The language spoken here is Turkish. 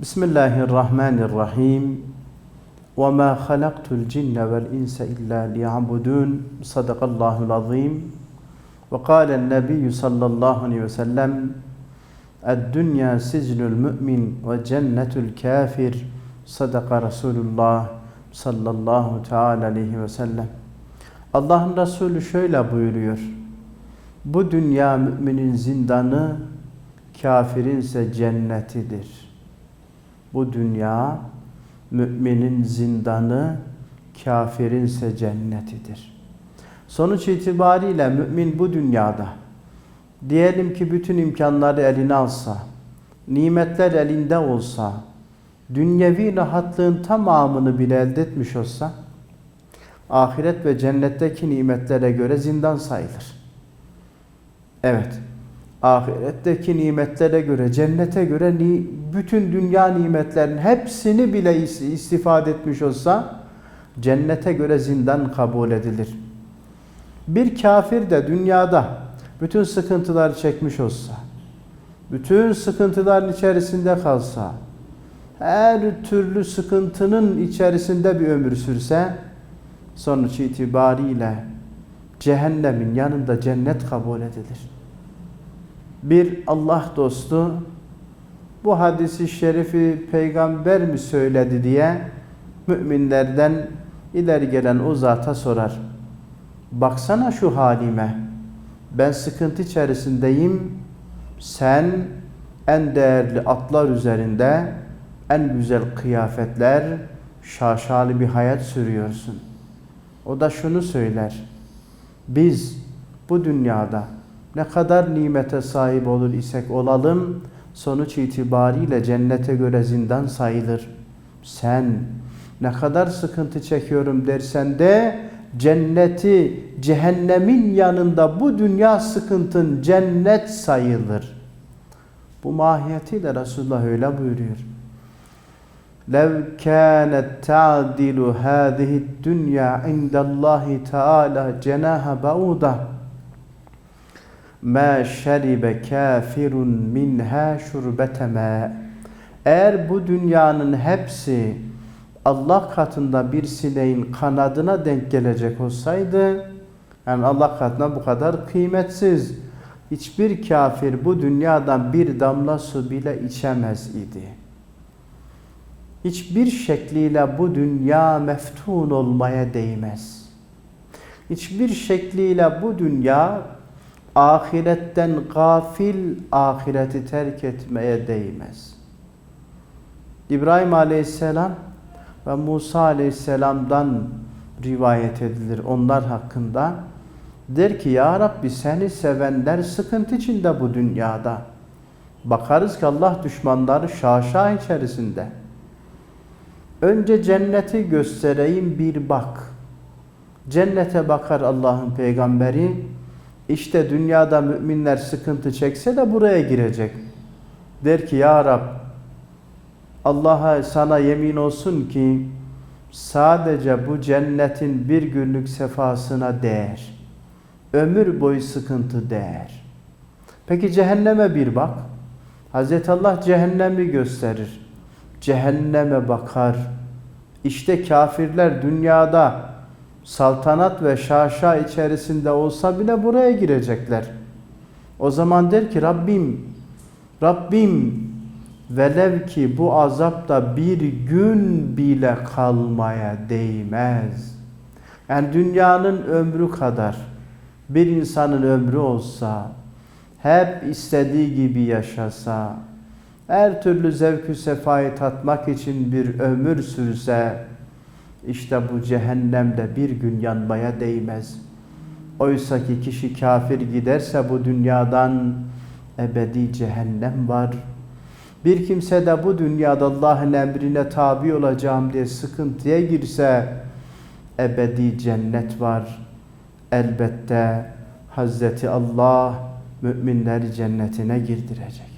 بسم الله الرحمن الرحيم وما خلقت الجن والإنس إلا ليعبدون صدق الله العظيم وقال النبي صلى الله عليه وسلم الدنيا سجن المؤمن وجنة الكافر صدق رسول الله sallallahu teala aleyhi ve sellem. Allah'ın Resulü şöyle buyuruyor. Bu dünya müminin zindanı, kafirin ise cennetidir.'' Bu dünya müminin zindanı, kafirin ise cennetidir. Sonuç itibariyle mümin bu dünyada diyelim ki bütün imkanları eline alsa, nimetler elinde olsa, dünyevi rahatlığın tamamını bile elde etmiş olsa, ahiret ve cennetteki nimetlere göre zindan sayılır. Evet, ahiretteki nimetlere göre, cennete göre bütün dünya nimetlerin hepsini bile istifade etmiş olsa, cennete göre zindan kabul edilir. Bir kafir de dünyada bütün sıkıntıları çekmiş olsa, bütün sıkıntıların içerisinde kalsa, her türlü sıkıntının içerisinde bir ömür sürse, sonuç itibariyle cehennemin yanında cennet kabul edilir. Bir Allah dostu bu hadisi şerifi peygamber mi söyledi diye müminlerden ileri gelen o zata sorar. Baksana şu halime. Ben sıkıntı içerisindeyim. Sen en değerli atlar üzerinde en güzel kıyafetler, şaşalı bir hayat sürüyorsun. O da şunu söyler. Biz bu dünyada ne kadar nimete sahip olur isek olalım, sonuç itibariyle cennete göre zindan sayılır. Sen ne kadar sıkıntı çekiyorum dersen de cenneti cehennemin yanında bu dünya sıkıntın cennet sayılır. Bu mahiyetiyle Resulullah öyle buyuruyor. لو كانت تعدل هذه الدنيا عند الله تعالى جناح بعوضة ما شرب كافر منها شربة ماء Eğer bu dünyanın hepsi Allah katında bir sineğin kanadına denk gelecek olsaydı, yani Allah katına bu kadar kıymetsiz, hiçbir kafir bu dünyadan bir damla su bile içemez idi hiçbir şekliyle bu dünya meftun olmaya değmez. Hiçbir şekliyle bu dünya ahiretten gafil ahireti terk etmeye değmez. İbrahim Aleyhisselam ve Musa Aleyhisselam'dan rivayet edilir onlar hakkında. Der ki ya Rabbi seni sevenler sıkıntı içinde bu dünyada. Bakarız ki Allah düşmanları şaşa içerisinde. Önce cenneti göstereyim bir bak. Cennete bakar Allah'ın peygamberi. İşte dünyada müminler sıkıntı çekse de buraya girecek. Der ki ya Rab Allah'a sana yemin olsun ki sadece bu cennetin bir günlük sefasına değer. Ömür boyu sıkıntı değer. Peki cehenneme bir bak. Hazreti Allah cehennemi gösterir cehenneme bakar. İşte kafirler dünyada saltanat ve şaşa içerisinde olsa bile buraya girecekler. O zaman der ki Rabbim, Rabbim velev ki bu azapta bir gün bile kalmaya değmez. Yani dünyanın ömrü kadar bir insanın ömrü olsa, hep istediği gibi yaşasa, her türlü zevkü sefayı tatmak için bir ömür sürse, işte bu cehennemde bir gün yanmaya değmez. Oysa ki kişi kafir giderse bu dünyadan ebedi cehennem var. Bir kimse de bu dünyada Allah'ın emrine tabi olacağım diye sıkıntıya girse ebedi cennet var. Elbette Hazreti Allah müminleri cennetine girdirecek.